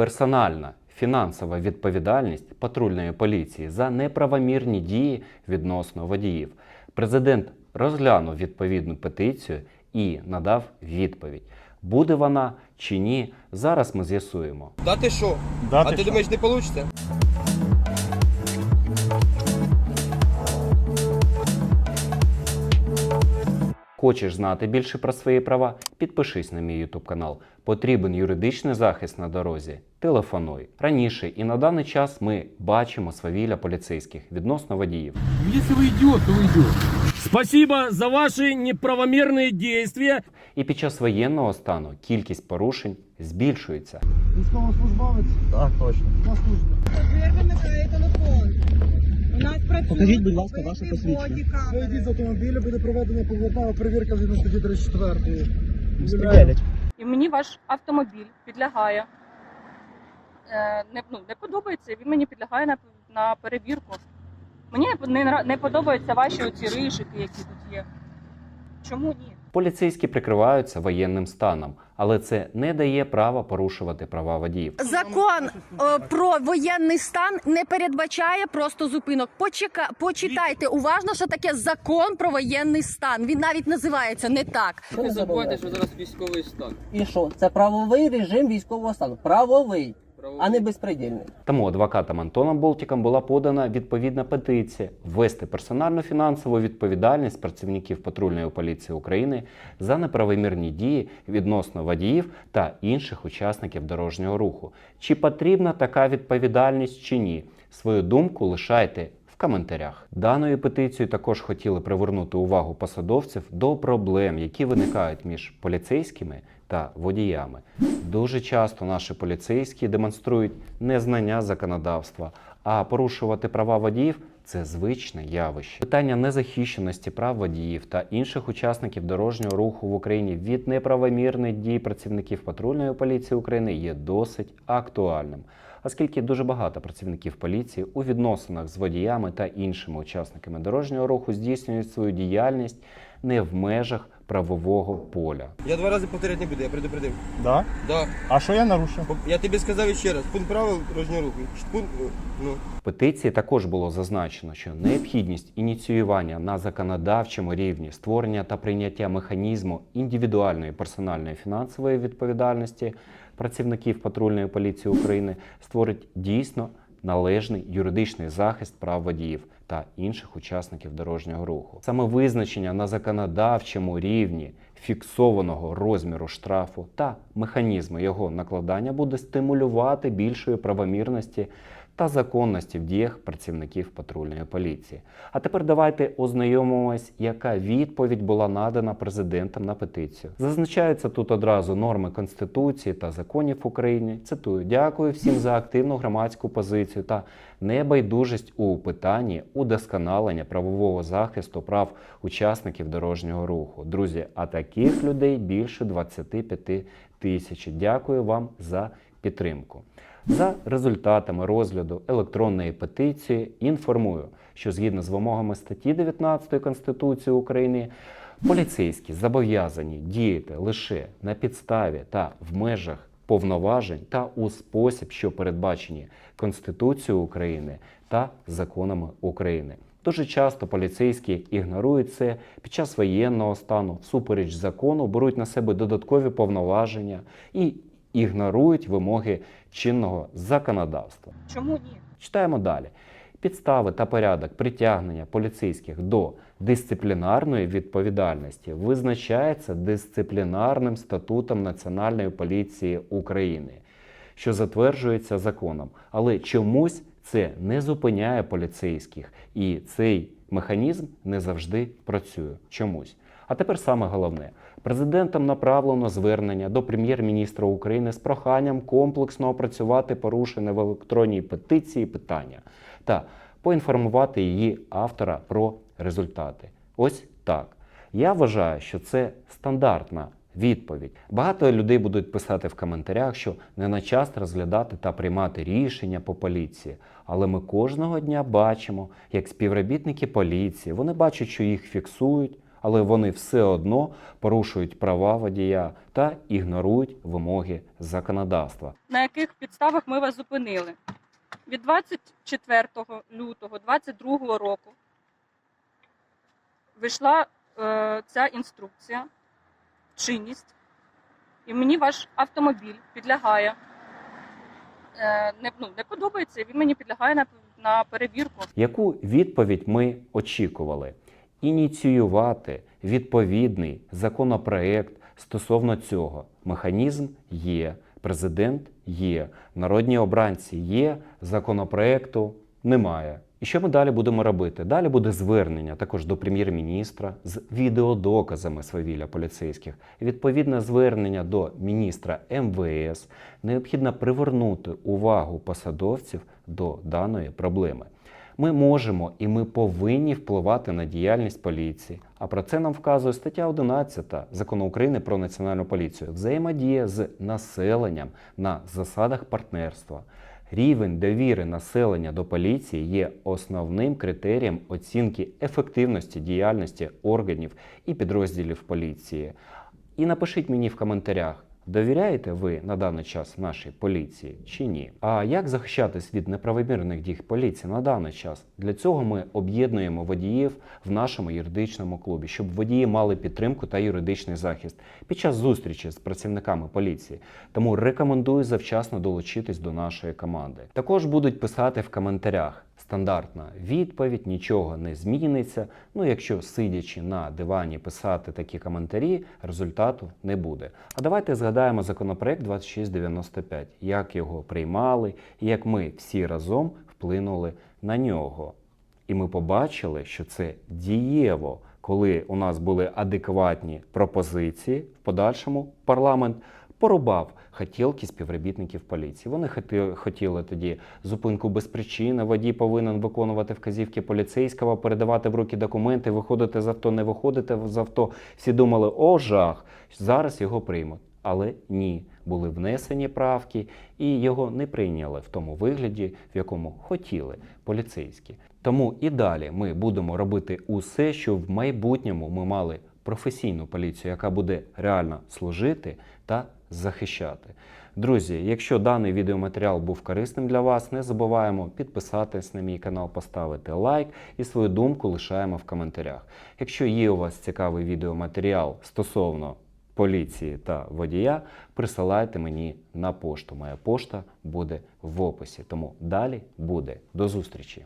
персональна фінансова відповідальність патрульної поліції за неправомірні дії відносно водіїв. Президент розглянув відповідну петицію і надав відповідь. Буде вона чи ні, зараз ми з'ясуємо. Дати що? Дати а ти що? думаєш, не вийде? Хочеш знати більше про свої права? Підпишись на мій YouTube канал. Потрібен юридичний захист на дорозі. Телефонуй. Раніше і на даний час ми бачимо свавілля поліцейських відносно водіїв. Если вы идиот, то вы идиот. Спасибо за ваши неправомерные действия. І під час воєнного стану кількість порушень збільшується. Військовослужбовець Так, точно. на службі. Двір вимикає телефон. У нас працює. Покажіть, будь ласка, ваше посвідчення. Вийдіть з автомобіля, буде проведена поверхнева перевірка згідно статті 34. Безпреділять. і мені ваш автомобіль підлягає. Е, не, ну, не подобається, він мені підлягає на, на перевірку. Мені не, не, не подобаються ваші оці ришики, які тут є. Чому ні? Поліцейські прикриваються воєнним станом, але це не дає права порушувати права водіїв. Закон е, про воєнний стан не передбачає просто зупинок. Почека... Почитайте уважно, що таке закон про воєнний стан. Він навіть називається не так. Що ви забуваєте, що зараз військовий стан. І що? Це правовий режим військового стану. Правовий, а не безпредельний. Тому адвокатам Антоном Болтіком була подана відповідна петиція ввести персональну фінансову відповідальність працівників патрульної поліції України за неправомірні дії відносно водіїв та інших учасників дорожнього руху. Чи потрібна така відповідальність чи ні? Свою думку лишайте. Коментарях даною петицією також хотіли привернути увагу посадовців до проблем, які виникають між поліцейськими та водіями. Дуже часто наші поліцейські демонструють незнання законодавства, а порушувати права водіїв це звичне явище. Питання незахищеності прав водіїв та інших учасників дорожнього руху в Україні від неправомірних дій працівників патрульної поліції України є досить актуальним, оскільки дуже багато працівників поліції у відносинах з водіями та іншими учасниками дорожнього руху здійснюють свою діяльність не в межах правового поля. Я два рази повторяти не буду, я предупредив. Да? Да. А що я нарушив? Я тобі сказав ще раз, пункт правил дорожнього руху. Пункт, е, ну, В петиції також було зазначено, що необхідність ініціювання на законодавчому рівні створення та прийняття механізму індивідуальної персональної фінансової відповідальності працівників патрульної поліції України створить дійсно належний юридичний захист прав водіїв та інших учасників дорожнього руху. Саме визначення на законодавчому рівні фіксованого розміру штрафу та механізму його накладання буде стимулювати більшої правомірності та законності в діях працівників патрульної поліції. А тепер давайте ознайомимось, яка відповідь була надана президентом на петицію. Зазначаються тут одразу норми Конституції та законів України. Цитую: дякую всім за активну громадську позицію та небайдужість у питанні удосконалення правового захисту прав учасників дорожнього руху. Друзі, а таких людей більше 25 тисяч. Дякую вам за підтримку. За результатами розгляду електронної петиції інформую, що згідно з вимогами статті 19 Конституції України поліцейські зобов'язані діяти лише на підставі та в межах повноважень та у спосіб, що передбачені Конституцією України та законами України. Дуже часто поліцейські ігнорують це під час воєнного стану, всупереч закону, беруть на себе додаткові повноваження і ігнорують вимоги чинного законодавства. Чому ні? Читаємо далі. Підстави та порядок притягнення поліцейських до дисциплінарної відповідальності визначається дисциплінарним статутом Національної поліції України, що затверджується законом. Але чомусь це не зупиняє поліцейських, і цей механізм не завжди працює. Чомусь. А тепер саме головне. Президентом направлено звернення до прем'єр-міністра України з проханням комплексно опрацювати порушене в електронній петиції питання та поінформувати її автора про результати. Ось так. Я вважаю, що це стандартна відповідь. Багато людей будуть писати в коментарях, що не на час розглядати та приймати рішення по поліції. Але ми кожного дня бачимо, як співробітники поліції вони бачать, що їх фіксують, але вони все одно порушують права водія та ігнорують вимоги законодавства. на яких підставах ми вас зупинили. Від 24 лютого 2022 року вийшла е, ця інструкція, чинність, і мені ваш автомобіль підлягає. Е, не, ну, не подобається, він мені підлягає на, на перевірку. Яку відповідь ми очікували? Ініціювати відповідний законопроект стосовно цього. Механізм є, президент є, народні обранці є, законопроекту немає. І що ми далі будемо робити? Далі буде звернення також до прем'єр-міністра з відеодоказами свавілля поліцейських. Відповідне звернення до міністра МВС. Необхідно привернути увагу посадовців до даної проблеми. Ми можемо і ми повинні впливати на діяльність поліції. А про це нам вказує стаття 11 закону України про національну поліцію. Взаємодія з населенням на засадах партнерства. Рівень довіри населення до поліції є основним критерієм оцінки ефективності діяльності органів і підрозділів поліції. І напишіть мені в коментарях, довіряєте ви на даний час нашій поліції чи ні? А як захищатись від неправомірних дій поліції на даний час? Для цього ми об'єднуємо водіїв в нашому юридичному клубі, щоб водії мали підтримку та юридичний захист під час зустрічі з працівниками поліції. Тому рекомендую завчасно долучитись до нашої команди. Також будуть писати в коментарях. Стандартна відповідь, нічого не зміниться. Ну, якщо сидячи на дивані писати такі коментарі, результату не буде. А давайте згадаємо законопроект 2695, як його приймали, і як ми всі разом вплинули на нього. І ми побачили, що це дієво, коли у нас були адекватні пропозиції в подальшому парламент порубав хотілки співробітників поліції. Вони хотіли тоді зупинку без причини. Водій повинен виконувати вказівки поліцейського, передавати в руки документи, виходити з авто, не виходити з авто. Всі думали, о, жах, зараз його приймуть. Але ні, були внесені правки, і його не прийняли в тому вигляді, в якому хотіли поліцейські. Тому і далі ми будемо робити усе, щоб в майбутньому ми мали професійну поліцію, яка буде реально служити та захищати. Друзі, якщо даний відеоматеріал був корисним для вас, не забуваємо підписатись на мій канал, поставити лайк і свою думку лишаємо в коментарях. Якщо є у вас цікавий відеоматеріал стосовно поліції та водія, присилайте мені на пошту. Моя пошта буде в описі. Тому далі буде. До зустрічі!